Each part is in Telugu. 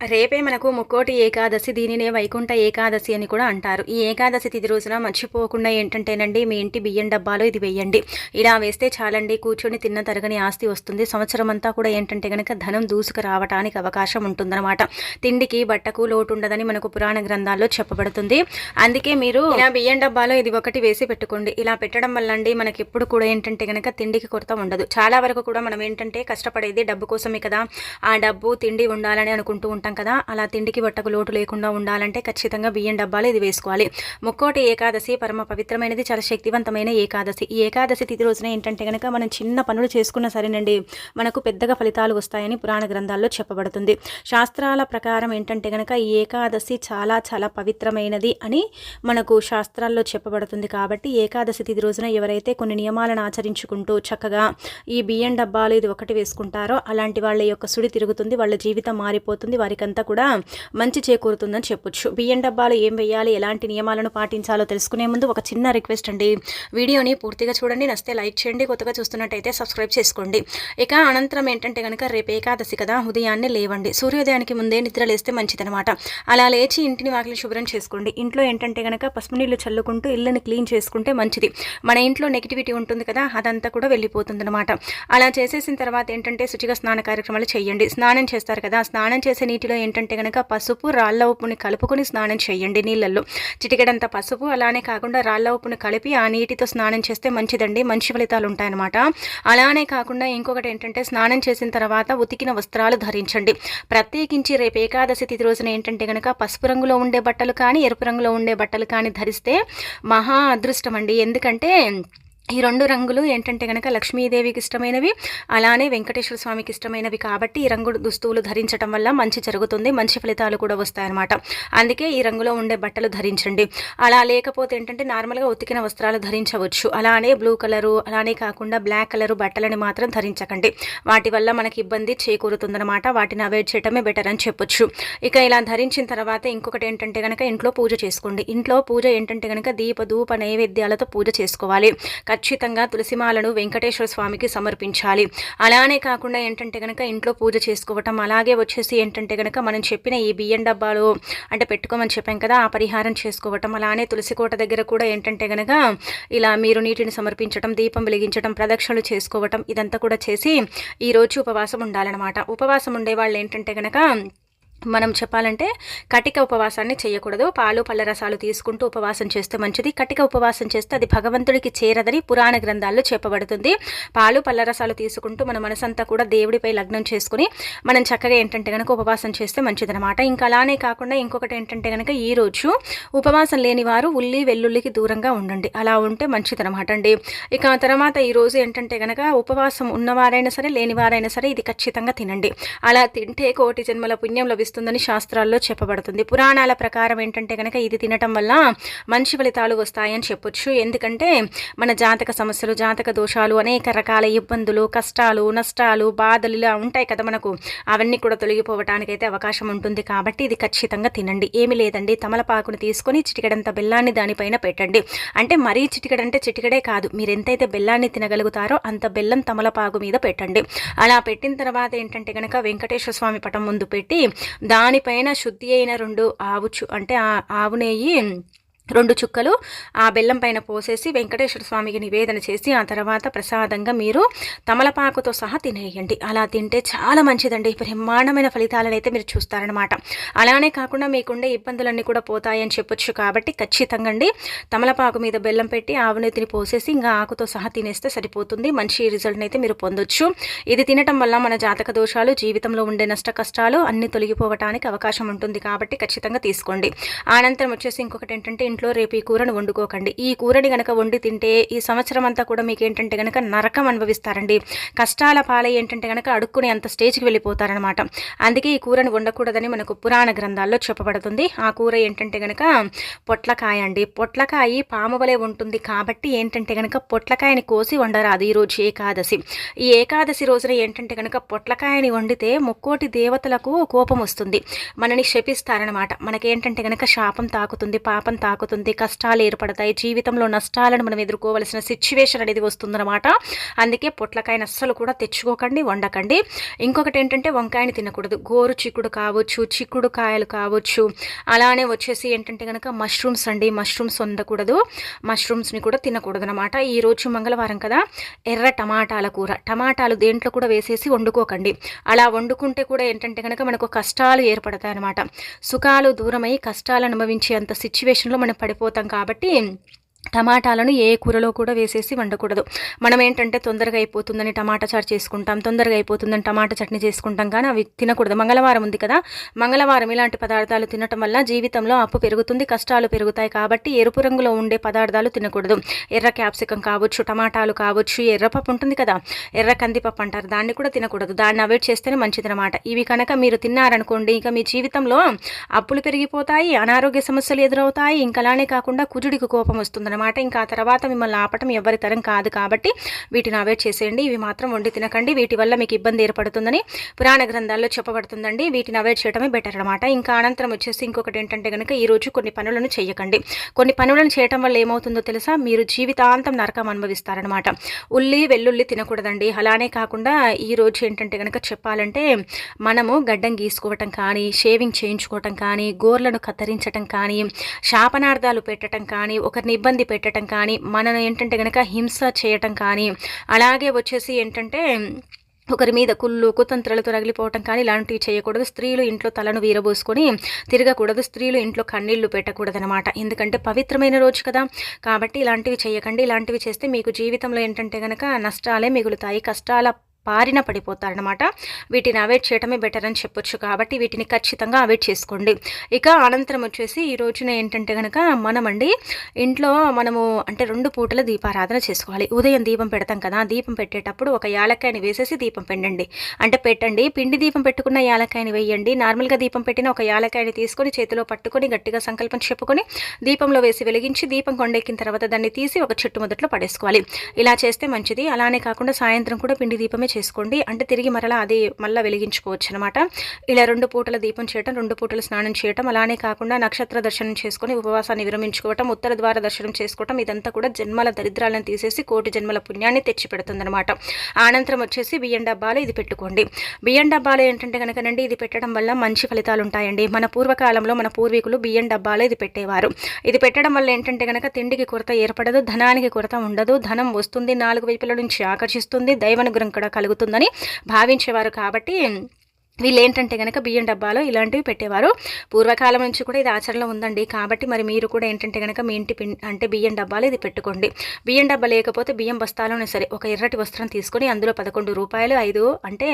రేపే మనకు ముక్కోటి ఏకాదశి దీనినే వైకుంఠ ఏకాదశి అని కూడా అంటారు. ఈ ఏకాదశి తిది రోజున మర్చిపోకుండా ఏంటంటేనండి మీ ఇంటి బియ్యం డబ్బాలో ఇది వేయండి. ఇలా వేస్తే చాలండి కూర్చొని తిన్న తరగని ఆస్తి వస్తుంది. సంవత్సరం అంతా కూడా ఏంటంటే కనుక ధనం దూసుకు రావడానికి అవకాశం ఉంటుందన్నమాట. తిండికి బట్టకు లోటు ఉండదని మనకు పురాణ గ్రంథాల్లో చెప్పబడుతుంది. అందుకే మీరు ఇలా బియ్యం డబ్బాలో ఇది ఒకటి వేసి పెట్టుకోండి. ఇలా పెట్టడం వల్ల అండి మనకి ఎప్పుడు కూడా ఏంటంటే కనుక తిండికి కొరత ఉండదు. చాలా వరకు కూడా మనం ఏంటంటే కష్టపడేది డబ్బు కోసమే కదా. ఆ డబ్బు తిండి ఉండాలని అనుకుంటూ ఉంటాం. కదా అలా తిండికి బట్టకు లోటు లేకుండా ఉండాలంటే ఖచ్చితంగా బియ్యం డబ్బాలు ఇది వేసుకోవాలి. ముక్కోటి ఏకాదశి పరమ పవిత్రమైనది చాలా శక్తివంతమైన ఏకాదశి. ఈ ఏకాదశి తిథి రోజున ఏంటంటే కనుక మనం చిన్న పనులు చేసుకున్నా సరేనండి మనకు పెద్దగా ఫలితాలు వస్తాయని పురాణ గ్రంథాల్లో చెప్పబడుతుంది. శాస్త్రాల ప్రకారం ఏంటంటే కనుక ఈ ఏకాదశి చాలా చాలా పవిత్రమైనది అని మనకు శాస్త్రాల్లో చెప్పబడుతుంది కాబట్టి ఏకాదశి తిథి రోజున ఎవరైతే కొన్ని నియమాలను ఆచరించుకుంటూ చక్కగా ఈ బియ్యం డబ్బాలు ఇది ఒకటి వేసుకుంటారో అలాంటి వాళ్ళ యొక్క సుడి తిరుగుతుంది వాళ్ళ జీవితం మారిపోతుంది వారికంతా కూడా మంచి చేకూరుతుందని చెప్పొచ్చు. బియ్యం డబ్బాలు ఏం వేయాలి ఎలాంటి నియమాలను పాటించాలో తెలుసుకునే ముందు ఒక చిన్న రిక్వెస్ట్ అండి. వీడియోని పూర్తిగా చూడండి. నస్తే లైక్ చేయండి. కొత్తగా చూస్తున్నట్టయితే సబ్స్క్రైబ్ చేసుకోండి. ఇక అనంతరం ఏంటంటే కనుక రేపు ఏకాదశి కదా ఉదయాన్నే లేవండి. సూర్యోదయానికి ముందే నిద్ర లేస్తే మంచిదనమాట అలా లేచి ఇంటిని వాకిలి శుభ్రం చేసుకోండి. ఇంట్లో ఏంటంటే కనుక పసుపు నీళ్ళు చల్లుకుంటూ ఇళ్ళని క్లీన్ చేసుకుంటే మంచిది. మన ఇంట్లో నెగిటివిటీ ఉంటుంది కదా అదంతా కూడా వెళ్ళిపోతుందనమాట అలా చేసేసిన తర్వాత ఏంటంటే శుచిగా స్నాన కార్యక్రమాలు చేయండి. స్నానం చేస్తారు కదా స్నానం చేసే నీటిలో ఏంటంటే కనుక పసుపు రాళ్ళ ఉప్పుని కలుపుకొని స్నానం చేయండి నీళ్ళల్లో. చిటికెడంత పసుపు అలానే కాకుండా రాళ్ళ ఉప్పుని కలిపి ఆ నీటితో స్నానం చేస్తే మంచిదండి. మంచి ఫలితాలు ఉంటాయన్నమాట. అలానే కాకుండా ఇంకొకటి ఏంటంటే స్నానం చేసిన తర్వాత ఉతికిన వస్త్రాలు ధరించండి. ప్రత్యేకించి రేపు ఏకాదశి తిథి రోజున ఏంటంటే కనుక పసుపు రంగులో ఉండే బట్టలు కానీ ఎరుపు రంగులో ఉండే బట్టలు కానీ ధరిస్తే మహా అదృష్టం అండి ఎందుకంటే ఈ రెండు రంగులు ఏంటంటే కనుక లక్ష్మీదేవికి ఇష్టమైనవి అలానే వెంకటేశ్వర స్వామికి ఇష్టమైనవి కాబట్టి ఈ రంగు దుస్తువులు ధరించడం వల్ల మంచి జరుగుతుంది మంచి ఫలితాలు కూడా వస్తాయన్నమాట. అందుకే ఈ రంగులో ఉండే బట్టలు ధరించండి. అలా లేకపోతే ఏంటంటే నార్మల్గా ఉతికిన వస్త్రాలు ధరించవచ్చు. అలానే బ్లూ కలరు అలానే కాకుండా బ్లాక్ కలరు బట్టలని మాత్రం ధరించకండి. వాటి వల్ల మనకి ఇబ్బంది చేకూరుతుందన్నమాట. వాటిని అవాయిడ్ చేయటమే బెటర్ అని చెప్పొచ్చు. ఇక ఇలా ధరించిన తర్వాత ఇంకొకటి ఏంటంటే కనుక ఇంట్లో పూజ చేసుకోండి. ఇంట్లో పూజ ఏంటంటే కనుక దీప ధూప నైవేద్యాలతో పూజ చేసుకోవాలి. ఖచ్చితంగా తులసిమాలను వెంకటేశ్వర స్వామికి సమర్పించాలి. అలానే కాకుండా ఏంటంటే కనుక ఇంట్లో పూజ చేసుకోవటం అలాగే వచ్చేసి ఏంటంటే కనుక మనం చెప్పిన ఈ బియ్యం డబ్బాలు అంటే పెట్టుకోమని చెప్పాం కదా ఆ పరిహారం చేసుకోవటం అలానే తులసి కోట దగ్గర కూడా ఏంటంటే కనుక ఇలా మీరు నీటిని సమర్పించడం దీపం వెలిగించడం ప్రదక్షిణలు చేసుకోవటం ఇదంతా కూడా చేసి ఈరోజు ఉపవాసం ఉండాలన్నమాట. ఉపవాసం ఉండే వాళ్ళు ఏంటంటే కనుక మనం చెప్పాలంటే కటిక ఉపవాసాన్ని చేయకూడదు. పాలు పళ్ళ రసాలు తీసుకుంటూ ఉపవాసం చేస్తే మంచిది. కటిక ఉపవాసం చేస్తే అది భగవంతుడికి చేరదని పురాణ గ్రంథాల్లో చెప్పబడుతుంది. పాలు పళ్ళ రసాలు తీసుకుంటూ మన మనసంతా కూడా దేవుడిపై లగ్నం చేసుకుని మనం చక్కగా ఏంటంటే కనుక ఉపవాసం చేస్తే మంచిదనమాట ఇంకా అలానే కాకుండా ఇంకొకటి ఏంటంటే కనుక ఈ రోజు ఉపవాసం లేని వారు ఉల్లి వెల్లుల్లికి దూరంగా ఉండండి. అలా ఉంటే మంచిదనమాట అండి. ఇక తర్వాత ఈరోజు ఏంటంటే కనుక ఉపవాసం ఉన్నవారైనా సరే లేనివారైనా సరే ఇది ఖచ్చితంగా తినండి. అలా తింటే కోటి జన్మల పుణ్యం లభిస్తుంది. లభిస్తుందని శాస్త్రాల్లో చెప్పబడుతుంది. పురాణాల ప్రకారం ఏంటంటే కనుక ఇది తినటం వల్ల మంచి ఫలితాలు వస్తాయని చెప్పొచ్చు. ఎందుకంటే మన జాతక సమస్యలు జాతక దోషాలు అనేక రకాల ఇబ్బందులు కష్టాలు నష్టాలు బాధలు ఇలా ఉంటాయి కదా మనకు. అవన్నీ కూడా తొలగిపోవటానికి అయితే అవకాశం ఉంటుంది కాబట్టి ఇది ఖచ్చితంగా తినండి. ఏమి లేదండి. తమలపాకుని తీసుకొని చిటికడంత బెల్లాన్ని దానిపైన పెట్టండి. అంటే మరీ చిటికడంటే చిటికడే కాదు. మీరు ఎంతైతే బెల్లాన్ని తినగలుగుతారో అంత బెల్లం తమలపాకు మీద పెట్టండి. అలా పెట్టిన తర్వాత ఏంటంటే కనుక వెంకటేశ్వర స్వామి పటం ముందు పెట్టి దానిపైన శుద్ధి అయిన రెండు ఆవుచు అంటే ఆవు నెయ్యి రెండు చుక్కలు ఆ బెల్లం పైన పోసేసి వెంకటేశ్వర స్వామికి నివేదన చేసి ఆ తర్వాత ప్రసాదంగా మీరు తమలపాకుతో సహా తినేయండి. అలా తింటే చాలా మంచిదండి. బ్రహ్మాండమైన ఫలితాలను అయితే మీరు చూస్తారనమాట అలానే కాకుండా మీకుండే ఇబ్బందులన్నీ కూడా పోతాయని చెప్పొచ్చు కాబట్టి ఖచ్చితంగా అండి. తమలపాకు మీద బెల్లం పెట్టి ఆవునెత్తిని పోసేసి ఇంకా ఆకుతో సహా తినేస్తే సరిపోతుంది. మంచి రిజల్ట్ని అయితే మీరు పొందొచ్చు. ఇది తినటం వల్ల మన జాతక దోషాలు జీవితంలో ఉండే నష్ట కష్టాలు అన్ని తొలగిపోవటానికి అవకాశం ఉంటుంది కాబట్టి ఖచ్చితంగా తీసుకోండి. అనంతరం వచ్చేసి ఇంకొకటి ఏంటంటే ఇంట్లో రేపు ఈ కూరను వండుకోకండి. ఈ కూరని గనక వండి తింటే ఈ సంవత్సరం అంతా కూడా మీకు ఏంటంటే గనక నరకం అనుభవిస్తారండి. కష్టాల పాలై ఏంటంటే గనక అడుక్కునే అంత స్టేజ్కి వెళ్ళిపోతారనమాట అందుకే ఈ కూరను వండకూడదని మనకు పురాణ గ్రంథాల్లో చెప్పబడుతుంది. ఆ కూర ఏంటంటే గనక పొట్లకాయ అండి. పొట్లకాయ పాము వలె ఉంటుంది కాబట్టి ఏంటంటే గనక పొట్లకాయని కోసి వండరాదు. ఈరోజు ఏకాదశి. ఈ ఏకాదశి రోజున ఏంటంటే గనక పొట్లకాయని వండితే ముక్కోటి దేవతలకు కోపం వస్తుంది. మనని శపిస్తారనమాట మనకేంటంటే గనక శాపం తాకుతుంది పాపం తాకు తాకుతుంది కష్టాలు ఏర్పడతాయి జీవితంలో నష్టాలను మనం ఎదుర్కోవలసిన సిచ్యువేషన్ అనేది వస్తుందన్నమాట. అందుకే పొట్లకాయను అస్సలు కూడా తెచ్చుకోకండి వండకండి. ఇంకొకటి ఏంటంటే వంకాయని తినకూడదు. గోరు చిక్కుడు కావచ్చు చిక్కుడు కాయలు కావచ్చు. అలానే వచ్చేసి ఏంటంటే కనుక మష్రూమ్స్ అండి మష్రూమ్స్ వండకూడదు. మష్రూమ్స్ని కూడా తినకూడదు అనమాట ఈరోజు మంగళవారం కదా ఎర్ర టమాటాల కూర. టమాటాలు దేంట్లో కూడా వేసేసి వండుకోకండి. అలా వండుకుంటే కూడా ఏంటంటే కనుక మనకు కష్టాలు ఏర్పడతాయి అనమాట సుఖాలు దూరమై కష్టాలు అనుభవించే అంత సిచ్యువేషన్లో మనం పడిపోతాం కాబట్టి టమాటాలను ఏ కూరలో కూడా వేసేసి వండకూడదు. మనం ఏంటంటే తొందరగా అయిపోతుందని టమాటా చారు చేసుకుంటాం తొందరగా అయిపోతుందని టమాటా చట్నీ చేసుకుంటాం కానీ అవి తినకూడదు. మంగళవారం ఉంది కదా మంగళవారం ఇలాంటి పదార్థాలు తినటం వల్ల జీవితంలో అప్పు పెరుగుతుంది కష్టాలు పెరుగుతాయి కాబట్టి ఎరుపు రంగులో ఉండే పదార్థాలు తినకూడదు. ఎర్ర క్యాప్సికం కావచ్చు టమాటాలు కావచ్చు ఎర్రపప్పు ఉంటుంది కదా ఎర్ర కందిపప్పు అంటారు. దాన్ని కూడా తినకూడదు. దాన్ని అవాయిడ్ చేస్తేనే మంచిదనమాట ఇవి కనుక మీరు తిన్నారనుకోండి ఇంకా మీ జీవితంలో అప్పులు పెరిగిపోతాయి అనారోగ్య సమస్యలు ఎదురవుతాయి ఇంకా అలానే కాకుండా కుజుడికి కోపం వస్తుంది అనమాట ఇంకా తర్వాత మిమ్మల్ని ఆపటం ఎవరి తరం కాదు కాబట్టి వీటిని అవాయిడ్ చేసేయండి. ఇవి మాత్రం వండి తినకండి. వీటి వల్ల మీకు ఇబ్బంది ఏర్పడుతుందని పురాణ గ్రంథాల్లో చెప్పబడుతుందండి. వీటిని అవాయిడ్ చేయడమే బెటర్ అనమాట ఇంకా అనంతరం వచ్చేసి ఇంకొకటి ఏంటంటే కనుక ఈరోజు కొన్ని పనులను చేయకండి కొన్ని పనులను చేయటం వల్ల ఏమవుతుందో తెలుసా? మీరు జీవితాంతం నరకం అనుభవిస్తారనమాట ఉల్లి వెల్లుల్లి తినకూడదండి. అలానే కాకుండా ఈరోజు ఏంటంటే కనుక చెప్పాలంటే మనము గడ్డం గీసుకోవటం కానీ షేవింగ్ చేయించుకోవటం కానీ గోర్లను కత్తిరించటం కానీ శాపనార్థాలు పెట్టడం కానీ ఒకరిని ఇబ్బంది ఇబ్బంది పెట్టడం కానీ మనను ఏంటంటే కనుక హింస చేయటం కానీ అలాగే వచ్చేసి ఏంటంటే ఒకరి మీద కుళ్ళు కుతంత్రాలతో రగిలిపోవటం కానీ ఇలాంటివి చేయకూడదు. స్త్రీలు ఇంట్లో తలను వీరబోసుకొని తిరగకూడదు. స్త్రీలు ఇంట్లో కన్నీళ్ళు పెట్టకూడదు అనమాట ఎందుకంటే పవిత్రమైన రోజు కదా. కాబట్టి ఇలాంటివి చేయకండి. ఇలాంటివి చేస్తే మీకు జీవితంలో ఏంటంటే కనుక నష్టాలే మిగులుతాయి. కష్టాల బారిన పడిపోతారనమాట వీటిని అవాయిడ్ చేయడమే బెటర్ అని చెప్పొచ్చు కాబట్టి వీటిని ఖచ్చితంగా అవాయిడ్ చేసుకోండి. ఇక అనంతరం వచ్చేసి ఈ రోజున ఏంటంటే కనుక మనమండి ఇంట్లో మనము అంటే రెండు పూటల దీపారాధన చేసుకోవాలి. ఉదయం దీపం పెడతాం కదా దీపం పెట్టేటప్పుడు ఒక యాలక్కాయని వేసేసి దీపం పెండండి. అంటే పెట్టండి పిండి దీపం పెట్టుకున్న యాలక్కాయని వేయండి. నార్మల్గా దీపం పెట్టిన ఒక యాలక్కాయని తీసుకొని చేతిలో పట్టుకొని గట్టిగా సంకల్పం చెప్పుకొని దీపంలో వేసి వెలిగించి దీపం కొండెక్కిన తర్వాత దాన్ని తీసి ఒక చెట్టు మొదట్లో పడేసుకోవాలి. ఇలా చేస్తే మంచిది. అలానే కాకుండా సాయంత్రం కూడా పిండి దీపమే చేసుకోండి. అంటే తిరిగి మరలా అది మళ్ళీ వెలిగించుకోవచ్చు అనమాట ఇలా రెండు పూటల దీపం చేయటం రెండు పూటల స్నానం చేయటం అలానే కాకుండా నక్షత్ర దర్శనం చేసుకొని ఉపవాసాన్ని విరమించుకోవటం ఉత్తర ద్వార దర్శనం చేసుకోవటం ఇదంతా కూడా జన్మల దరిద్రాలను తీసేసి కోటి జన్మల పుణ్యాన్ని తెచ్చి అనమాట అనంతరం వచ్చేసి బియ్యం డబ్బాలు ఇది పెట్టుకోండి. బియ్యం డబ్బాలు ఏంటంటే కనుకనండి ఇది పెట్టడం వల్ల మంచి ఫలితాలు ఉంటాయండి. మన పూర్వకాలంలో మన పూర్వీకులు బియ్యం డబ్బాలు ఇది పెట్టేవారు. ఇది పెట్టడం వల్ల ఏంటంటే కనుక తిండికి కొరత ఏర్పడదు ధనానికి కొరత ఉండదు ధనం వస్తుంది నాలుగు వైపుల నుంచి ఆకర్షిస్తుంది దైవనుగ్రహం కూడా కలుగుతుందని భావించేవారు కాబట్టి వీళ్ళు ఏంటంటే కనుక బియ్యం డబ్బాలో ఇలాంటివి పెట్టేవారు. పూర్వకాలం నుంచి కూడా ఇది ఆచరణలో ఉందండి. కాబట్టి మరి మీరు కూడా ఏంటంటే కనుక మీ ఇంటి అంటే బియ్యం డబ్బాలు ఇది పెట్టుకోండి. బియ్యం డబ్బా లేకపోతే బియ్యం బస్తాలోనే సరే ఒక ఎర్రటి వస్త్రం తీసుకొని అందులో పదకొండు రూపాయలు ఐదు అంటే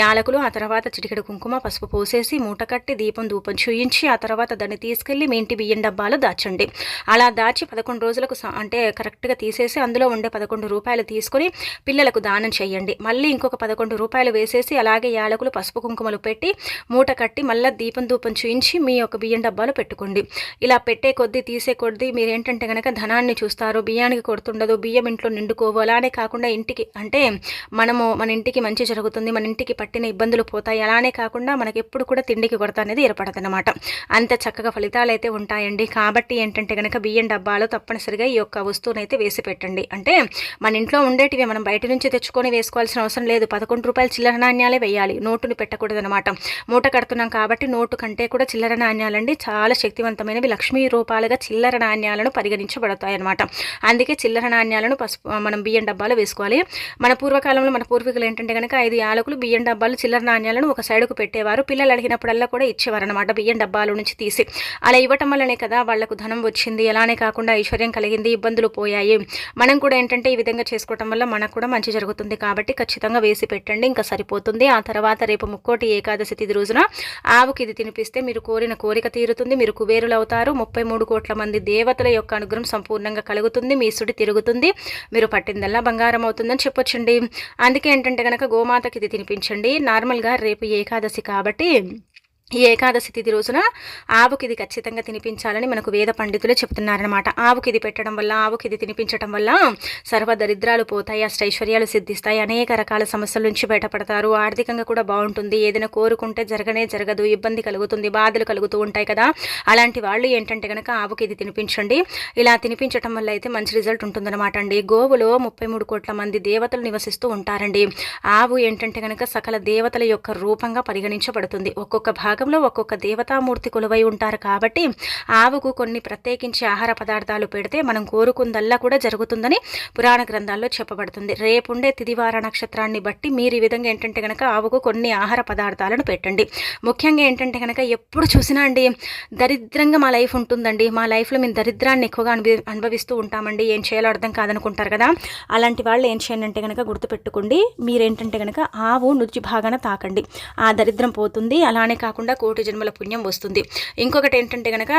యాలకులు ఆ తర్వాత చిటికెడు కుంకుమ పసుపు పోసేసి మూట కట్టి దీపం ధూపం చూయించి ఆ తర్వాత దాన్ని తీసుకెళ్ళి మీ ఇంటి బియ్యం డబ్బాలో దాచండి. అలా దాచి పదకొండు రోజులకు అంటే కరెక్ట్గా తీసేసి అందులో ఉండే పదకొండు రూపాయలు తీసుకొని పిల్లలకు దానం చేయండి. మళ్ళీ ఇంకొక పదకొండు రూపాయలు వేసేసి అలాగే యాలకులు పసుపు కుంకుమ కుంకుమలు పెట్టి మూట కట్టి మళ్ళీ దీపం దూపం చూయించి మీ యొక్క బియ్యం డబ్బాలు పెట్టుకోండి. ఇలా పెట్టే కొద్దీ తీసే కొద్దీ మీరు ఏంటంటే కనుక ధనాన్ని చూస్తారు బియ్యానికి కొడుతుండదు బియ్యం ఇంట్లో నిండుకోవు. అలానే కాకుండా ఇంటికి అంటే మనము మన ఇంటికి మంచి జరుగుతుంది మన ఇంటికి పట్టిన ఇబ్బందులు పోతాయి. అలానే కాకుండా మనకి ఎప్పుడు కూడా తిండికి కొరత అనేది ఏర్పడదన్నమాట. అంత చక్కగా ఫలితాలు అయితే ఉంటాయండి. కాబట్టి ఏంటంటే కనుక బియ్యం డబ్బాలు తప్పనిసరిగా ఈ యొక్క వస్తువునైతే వేసి పెట్టండి. అంటే మన ఇంట్లో ఉండేటివి మనం బయట నుంచి తెచ్చుకొని వేసుకోవాల్సిన అవసరం లేదు. పదకొండు రూపాయలు చిల్లర నాణ్యాలే వేయాలి. నోటుని పెట్టకూడదు. అనమాట మూట కడుతున్నాం కాబట్టి నోటు కంటే కూడా చిల్లర నాణ్యాలండి చాలా శక్తివంతమైనవి. లక్ష్మీ రూపాలుగా చిల్లర నాణ్యాలను పరిగణించబడతాయి అనమాట అందుకే చిల్లర నాణ్యాలను పసుపు మనం బియ్యం డబ్బాలు వేసుకోవాలి. మన పూర్వకాలంలో మన పూర్వీకులు ఏంటంటే కనుక ఐదు యాలకులు బియ్యం డబ్బాలు చిల్లర నాణ్యాలను ఒక సైడుకు పెట్టేవారు. పిల్లలు అడిగినప్పుడల్లా కూడా ఇచ్చేవారు అనమాట బియ్యం డబ్బాల నుంచి తీసి. అలా ఇవ్వటం వల్లనే కదా వాళ్ళకు ధనం వచ్చింది. అలానే కాకుండా ఐశ్వర్యం కలిగింది ఇబ్బందులు పోయాయి. మనం కూడా ఏంటంటే ఈ విధంగా చేసుకోవటం వల్ల మనకు కూడా మంచి జరుగుతుంది కాబట్టి ఖచ్చితంగా వేసి పెట్టండి ఇంకా సరిపోతుంది. ఆ తర్వాత రేపు ముక్కోటి ముక్కోటి ఏకాదశి తిథి రోజున ఆవుకి ఇది తినిపిస్తే మీరు కోరిన కోరిక తీరుతుంది మీరు కుబేరులు అవుతారు ముప్పై మూడు కోట్ల మంది దేవతల యొక్క అనుగ్రహం సంపూర్ణంగా కలుగుతుంది మీ సుడి తిరుగుతుంది మీరు పట్టిందల్లా బంగారం అవుతుందని చెప్పొచ్చండి. అందుకే ఏంటంటే కనుక గోమాతకి ఇది తినిపించండి. నార్మల్గా రేపు ఏకాదశి కాబట్టి ఈ ఏకాదశి తిథి రోజున ఆవుకి ఇది ఖచ్చితంగా తినిపించాలని మనకు వేద పండితులే చెప్తున్నారనమాట ఆవుకి ఇది పెట్టడం వల్ల ఆవుకి ఇది తినిపించడం వల్ల సర్వ దరిద్రాలు పోతాయి అష్టైశ్వర్యాలు సిద్ధిస్తాయి అనేక రకాల సమస్యల నుంచి బయటపడతారు. ఆర్థికంగా కూడా బాగుంటుంది. ఏదైనా కోరుకుంటే జరగనే జరగదు ఇబ్బంది కలుగుతుంది బాధలు కలుగుతూ ఉంటాయి కదా. అలాంటి వాళ్ళు ఏంటంటే కనుక ఆవుకి ఇది తినిపించండి. ఇలా తినిపించడం వల్ల అయితే మంచి రిజల్ట్ ఉంటుందన్నమాట అండి. గోవులో ముప్పై మూడు కోట్ల మంది దేవతలు నివసిస్తూ ఉంటారండి. ఆవు ఏంటంటే కనుక సకల దేవతల యొక్క రూపంగా పరిగణించబడుతుంది. ఒక్కొక్క భాగం భాగంలో ఒక్కొక్క దేవతామూర్తి కొలువై ఉంటారు కాబట్టి ఆవుకు కొన్ని ప్రత్యేకించి ఆహార పదార్థాలు పెడితే మనం కోరుకుందల్లా కూడా జరుగుతుందని పురాణ గ్రంథాల్లో చెప్పబడుతుంది. రేపుండే తిదివార నక్షత్రాన్ని బట్టి మీరు ఈ విధంగా ఏంటంటే కనుక ఆవుకు కొన్ని ఆహార పదార్థాలను పెట్టండి. ముఖ్యంగా ఏంటంటే కనుక ఎప్పుడు చూసినా అండి దరిద్రంగా మా లైఫ్ ఉంటుందండి. మా లైఫ్లో మేము దరిద్రాన్ని ఎక్కువగా అనుభవి అనుభవిస్తూ ఉంటామండి. ఏం చేయాలో అర్థం కాదనుకుంటారు కదా. అలాంటి వాళ్ళు ఏం చేయండి అంటే కనుక గుర్తుపెట్టుకోండి. మీరేంటంటే కనుక ఆవు నుజ్జి భాగాన తాకండి. ఆ దరిద్రం పోతుంది. అలానే కాకుండా కోటి జన్మల పుణ్యం వస్తుంది. ఇంకొకటి ఏంటంటే కనుక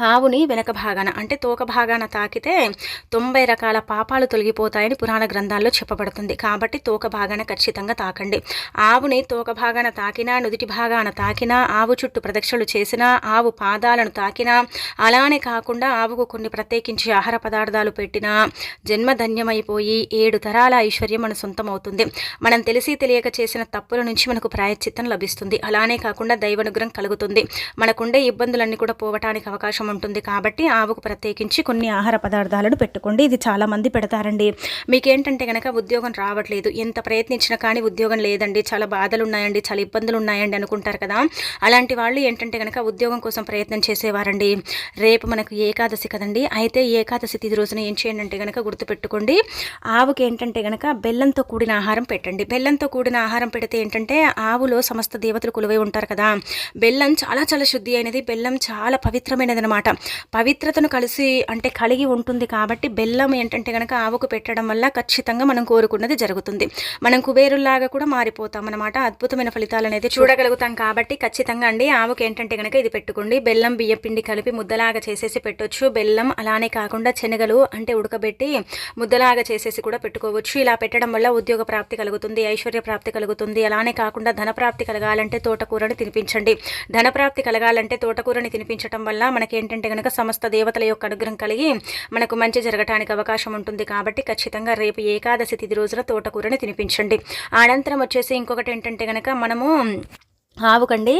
ఆవుని వెనక భాగాన అంటే తోక భాగాన తాకితే తొంభై రకాల పాపాలు తొలగిపోతాయని పురాణ గ్రంథాల్లో చెప్పబడుతుంది. కాబట్టి తోక భాగాన ఖచ్చితంగా తాకండి. ఆవుని తోక భాగాన తాకినా నుదుటి భాగాన తాకినా ఆవు చుట్టూ ప్రదక్షిణలు చేసినా ఆవు పాదాలను తాకినా అలానే కాకుండా ఆవుకు కొన్ని ప్రత్యేకించి ఆహార పదార్థాలు పెట్టినా జన్మధన్యమైపోయి ఏడు తరాల ఐశ్వర్యం మన సొంతమవుతుంది. మనం తెలిసి తెలియక చేసిన తప్పుల నుంచి మనకు ప్రాయశ్చిత్తం లభిస్తుంది. అలానే కాకుండా దైవనుగ్రహం కలుగుతుంది. మనకుండే ఇబ్బందులన్నీ కూడా పోవటానికి అవకాశం అవకాశం ఉంటుంది కాబట్టి ఆవుకు ప్రత్యేకించి కొన్ని ఆహార పదార్థాలను పెట్టుకోండి. ఇది చాలామంది పెడతారండి. మీకేంటంటే కనుక ఉద్యోగం రావట్లేదు. ఎంత ప్రయత్నించినా కానీ ఉద్యోగం లేదండి. చాలా బాధలు ఉన్నాయండి చాలా ఇబ్బందులు ఉన్నాయండి అనుకుంటారు కదా. అలాంటి వాళ్ళు ఏంటంటే కనుక ఉద్యోగం కోసం ప్రయత్నం చేసేవారండి. రేపు మనకు ఏకాదశి కదండి. అయితే ఏకాదశి తిది రోజున ఏం చేయండి అంటే కనుక గుర్తుపెట్టుకోండి. ఆవుకి ఏంటంటే కనుక బెల్లంతో కూడిన ఆహారం పెట్టండి. బెల్లంతో కూడిన ఆహారం పెడితే ఏంటంటే ఆవులో సమస్త దేవతలు కొలువై ఉంటారు కదా. బెల్లం చాలా చాలా శుద్ధి అయినది. బెల్లం చాలా పవిత్రమైనది అనమాట పవిత్రతను కలిసి అంటే కలిగి ఉంటుంది కాబట్టి బెల్లం ఏంటంటే కనుక ఆవుకు పెట్టడం వల్ల ఖచ్చితంగా మనం కోరుకున్నది జరుగుతుంది. మనం కుబేరులాగా కూడా మారిపోతాం అనమాట అద్భుతమైన ఫలితాలు అనేది చూడగలుగుతాం కాబట్టి ఖచ్చితంగా అండి. ఆవుకు ఏంటంటే కనుక ఇది పెట్టుకోండి. బెల్లం బియ్య పిండి కలిపి ముద్దలాగా చేసేసి పెట్టొచ్చు. బెల్లం అలానే కాకుండా శనగలు అంటే ఉడకబెట్టి ముద్దలాగా చేసేసి కూడా పెట్టుకోవచ్చు. ఇలా పెట్టడం వల్ల ఉద్యోగ ప్రాప్తి కలుగుతుంది ఐశ్వర్య ప్రాప్తి కలుగుతుంది. అలానే కాకుండా ధన ప్రాప్తి కలగాలంటే తోటకూరని తినిపించండి. ధన ప్రాప్తి కలగాలంటే తోటకూరని తినిపించడం వల్ల మనకి ఏంటంటే కనుక సమస్త దేవతల యొక్క అనుగ్రహం కలిగి మనకు మంచి జరగటానికి అవకాశం ఉంటుంది కాబట్టి ఖచ్చితంగా రేపు ఏకాదశి తిథి రోజున తోటకూరని తినిపించండి. అనంతరం వచ్చేసి ఇంకొకటి ఏంటంటే కనుక మనము ఆవుకండి.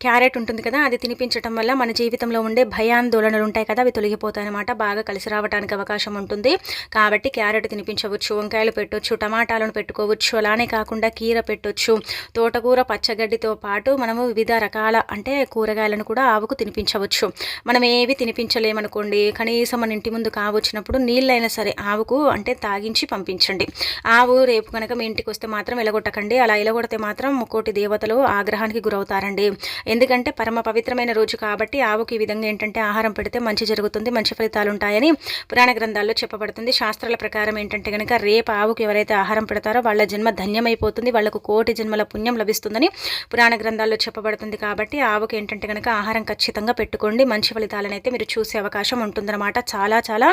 క్యారెట్ ఉంటుంది కదా అది తినిపించడం వల్ల మన జీవితంలో ఉండే భయాందోళనలు ఉంటాయి కదా అవి తొలగిపోతాయి అనమాట బాగా కలిసి రావడానికి అవకాశం ఉంటుంది. కాబట్టి క్యారెట్ తినిపించవచ్చు వంకాయలు పెట్టవచ్చు టమాటాలను పెట్టుకోవచ్చు. అలానే కాకుండా కీర పెట్టవచ్చు తోటకూర పచ్చగడ్డితో పాటు మనము వివిధ రకాల అంటే కూరగాయలను కూడా ఆవుకు తినిపించవచ్చు. మనం ఏవి తినిపించలేమనుకోండి కనీసం మన ఇంటి ముందు కావచ్చినప్పుడు నీళ్ళైనా సరే ఆవుకు అంటే తాగించి పంపించండి. ఆవు రేపు కనుక మీ ఇంటికి వస్తే మాత్రం ఎలగొట్టకండి. అలా ఎలగొడితే మాత్రం ముక్కోటి దేవతలు ఆగ్రహానికి ఆగ్రహానికి గురవుతారండి. ఎందుకంటే పరమ పవిత్రమైన రోజు కాబట్టి ఆవుకి ఈ విధంగా ఏంటంటే ఆహారం పెడితే మంచి జరుగుతుంది మంచి ఫలితాలు ఉంటాయని పురాణ గ్రంథాల్లో చెప్పబడుతుంది. శాస్త్రాల ప్రకారం ఏంటంటే కనుక రేపు ఆవుకి ఎవరైతే ఆహారం పెడతారో వాళ్ళ జన్మ ధన్యమైపోతుంది వాళ్ళకు కోటి జన్మల పుణ్యం లభిస్తుందని పురాణ గ్రంథాల్లో చెప్పబడుతుంది కాబట్టి ఆవుకి ఏంటంటే కనుక ఆహారం ఖచ్చితంగా పెట్టుకోండి మంచి ఫలితాలను అయితే మీరు చూసే అవకాశం ఉంటుందన్నమాట. చాలా చాలా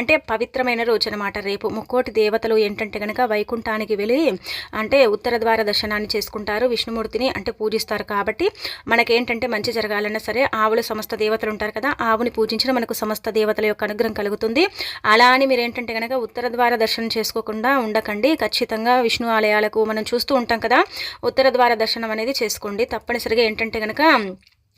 అంటే పవిత్రమైన రోజు అనమాట రేపు. ముక్కోటి దేవతలు ఏంటంటే కనుక వైకుంఠానికి వెళ్ళి అంటే ఉత్తర ద్వార దర్శనాన్ని చేసుకుంటారు విష్ణుమూర్తిని అంటే పూజిస్తారు పూజిస్తారు కాబట్టి మనకేంటంటే మంచి జరగాలన్నా సరే ఆవులు సమస్త దేవతలు ఉంటారు కదా ఆవుని పూజించిన మనకు సమస్త దేవతల యొక్క అనుగ్రహం కలుగుతుంది. అలా అని మీరు ఏంటంటే కనుక ఉత్తర ద్వార దర్శనం చేసుకోకుండా ఉండకండి. ఖచ్చితంగా విష్ణు ఆలయాలకు మనం చూస్తూ ఉంటాం కదా ఉత్తర ద్వార దర్శనం అనేది చేసుకోండి. తప్పనిసరిగా ఏంటంటే కనుక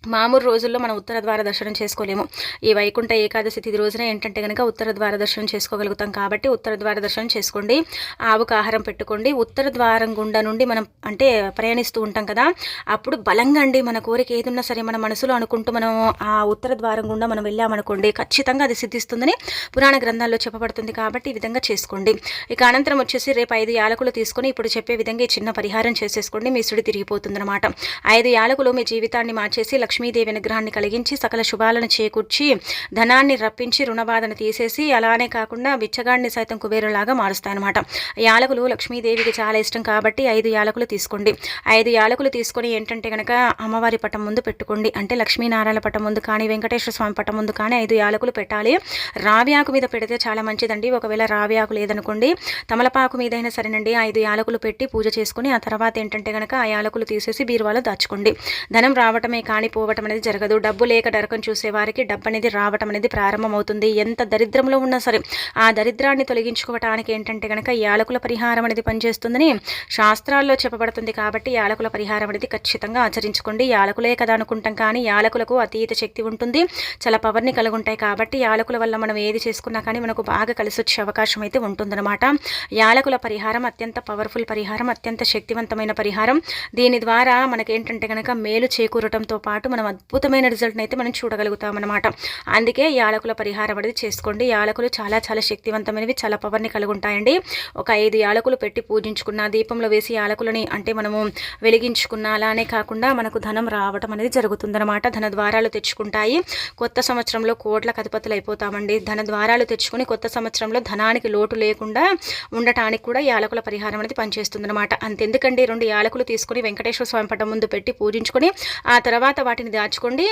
మామూలు రోజుల్లో మనం ఉత్తర ద్వార దర్శనం చేసుకోలేము. ఈ వైకుంఠ ఏకాదశి తిది రోజున ఏంటంటే కనుక ఉత్తర ద్వార దర్శనం చేసుకోగలుగుతాం కాబట్టి ఉత్తర ద్వార దర్శనం చేసుకోండి. ఆవుకు ఆహారం పెట్టుకోండి. ఉత్తర ద్వారం గుండా నుండి మనం అంటే ప్రయాణిస్తూ ఉంటాం కదా అప్పుడు బలంగా అండి మన కోరిక ఏదున్నా సరే మన మనసులో అనుకుంటూ మనం ఆ ఉత్తర ద్వారం గుండా మనం వెళ్ళామనుకోండి ఖచ్చితంగా అది సిద్ధిస్తుందని పురాణ గ్రంథాల్లో చెప్పబడుతుంది కాబట్టి ఈ విధంగా చేసుకోండి. ఇక అనంతరం వచ్చేసి రేపు ఐదు యాలకులు తీసుకొని ఇప్పుడు చెప్పే విధంగా చిన్న పరిహారం చేసేసుకోండి. మీ సుడి తిరిగిపోతుందన్నమాట. ఐదు యాలకులు మీ జీవితాన్ని మార్చేసి లక్ష్మీదేవి అనుగ్రహాన్ని కలిగించి సకల శుభాలను చేకూర్చి ధనాన్ని రప్పించి రుణబాధను తీసేసి అలానే కాకుండా బిచ్చగాడిని సైతం కుబేరులాగా మారుస్తాయి అనమాట యాలకులు లక్ష్మీదేవికి చాలా ఇష్టం కాబట్టి ఐదు యాలకులు తీసుకోండి. ఐదు యాలకులు తీసుకొని ఏంటంటే కనుక అమ్మవారి పటం ముందు పెట్టుకోండి. అంటే లక్ష్మీనారాయణ పటం ముందు కానీ వెంకటేశ్వర స్వామి పటం ముందు కానీ ఐదు యాలకులు పెట్టాలి. రావ్యాకు మీద పెడితే చాలా మంచిదండి. ఒకవేళ రావ్యాకు లేదనుకోండి తమలపాకు మీదైనా సరేనండి ఐదు యాలకులు పెట్టి పూజ చేసుకుని ఆ తర్వాత ఏంటంటే కనుక ఆ యాలకులు తీసేసి బీరువాలో దాచుకోండి. ధనం రావటమే కానీ పోవటం అనేది జరగదు. డబ్బు లేక డరకం చూసే వారికి డబ్బు అనేది రావటం అనేది ప్రారంభమవుతుంది. ఎంత దరిద్రంలో ఉన్నా సరే ఆ దరిద్రాన్ని తొలగించుకోవటానికి ఏంటంటే కనుక యాలకుల పరిహారం అనేది పనిచేస్తుందని శాస్త్రాల్లో చెప్పబడుతుంది కాబట్టి యాలకుల పరిహారం అనేది ఖచ్చితంగా ఆచరించుకోండి. యాలకులే కదా అనుకుంటాం కానీ యాలకులకు అతీత శక్తి ఉంటుంది. చాలా పవర్ని కలిగి ఉంటాయి కాబట్టి యాలకుల వల్ల మనం ఏది చేసుకున్నా కానీ మనకు బాగా కలిసి వచ్చే అవకాశం అయితే ఉంటుందన్నమాట. యాలకుల పరిహారం అత్యంత పవర్ఫుల్ పరిహారం అత్యంత శక్తివంతమైన పరిహారం. దీని ద్వారా మనకేంటంటే కనుక మేలు చేకూరటంతో పాటు మనం అద్భుతమైన రిజల్ట్ని అయితే మనం చూడగలుగుతాం అనమాట అందుకే యాలకుల పరిహారం అనేది చేసుకోండి. యాలకులు చాలా చాలా శక్తివంతమైనవి చాలా పవర్ని కలిగి ఉంటాయండి ఒక ఐదు యాలకులు పెట్టి పూజించుకున్న దీపంలో వేసి యాలకులని అంటే మనము వెలిగించుకున్న అలానే కాకుండా మనకు ధనం రావటం అనేది జరుగుతుందనమాట ధన ద్వారాలు తెచ్చుకుంటాయి. కొత్త సంవత్సరంలో కోట్ల కధిపతులు అయిపోతామండి. ధన ద్వారాలు తెచ్చుకుని కొత్త సంవత్సరంలో ధనానికి లోటు లేకుండా ఉండటానికి కూడా యాలకుల పరిహారం అనేది పనిచేస్తుందనమాట అంతెందుకండి రెండు యాలకులు తీసుకుని వెంకటేశ్వర స్వామి పటం ముందు పెట్టి పూజించుకొని ఆ తర్వాత వాటిని దాచుకోండి.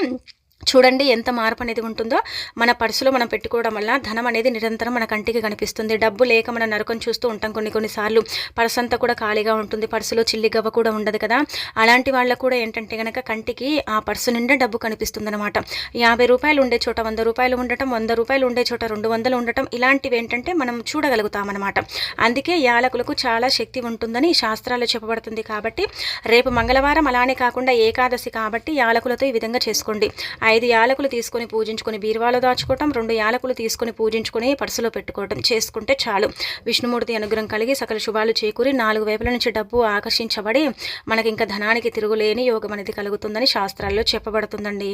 చూడండి ఎంత మార్పు అనేది ఉంటుందో. మన పర్సులో మనం పెట్టుకోవడం వల్ల ధనం అనేది నిరంతరం మన కంటికి కనిపిస్తుంది. డబ్బు లేక మనం నరకం చూస్తూ ఉంటాం కొన్ని కొన్నిసార్లు పర్సు అంతా కూడా ఖాళీగా ఉంటుంది. పర్సులో చిల్లి గవ్వ కూడా ఉండదు కదా. అలాంటి వాళ్ళకు కూడా ఏంటంటే కనుక కంటికి ఆ పర్సు నిండా డబ్బు కనిపిస్తుంది అనమాట యాభై రూపాయలు ఉండే చోట వంద రూపాయలు ఉండటం వంద రూపాయలు ఉండే చోట రెండు వందలు ఉండటం ఇలాంటివి ఏంటంటే మనం చూడగలుగుతాం అనమాట అందుకే యాలకులకు చాలా శక్తి ఉంటుందని శాస్త్రాల్లో చెప్పబడుతుంది కాబట్టి రేపు మంగళవారం అలానే కాకుండా ఏకాదశి కాబట్టి యాలకులతో ఈ విధంగా చేసుకోండి. ఐదు యాలకులు తీసుకొని పూజించుకొని బీరువాలో దాచుకోవటం రెండు యాలకులు తీసుకొని పూజించుకొని పర్సులో పెట్టుకోవటం చేసుకుంటే చాలు. విష్ణుమూర్తి అనుగ్రహం కలిగి సకల శుభాలు చేకూరి నాలుగు వైపుల నుంచి డబ్బు ఆకర్షించబడి మనకి ఇంకా ధనానికి తిరుగులేని యోగం అనేది కలుగుతుందని శాస్త్రాల్లో చెప్పబడుతుందండి.